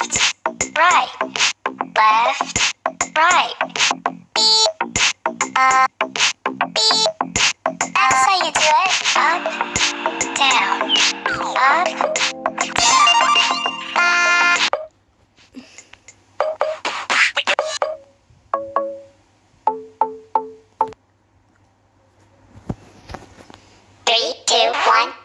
left, right, left, right. Beep, up, beep. That's how you do it. Up, down, up, down. Ah. Three, two, one.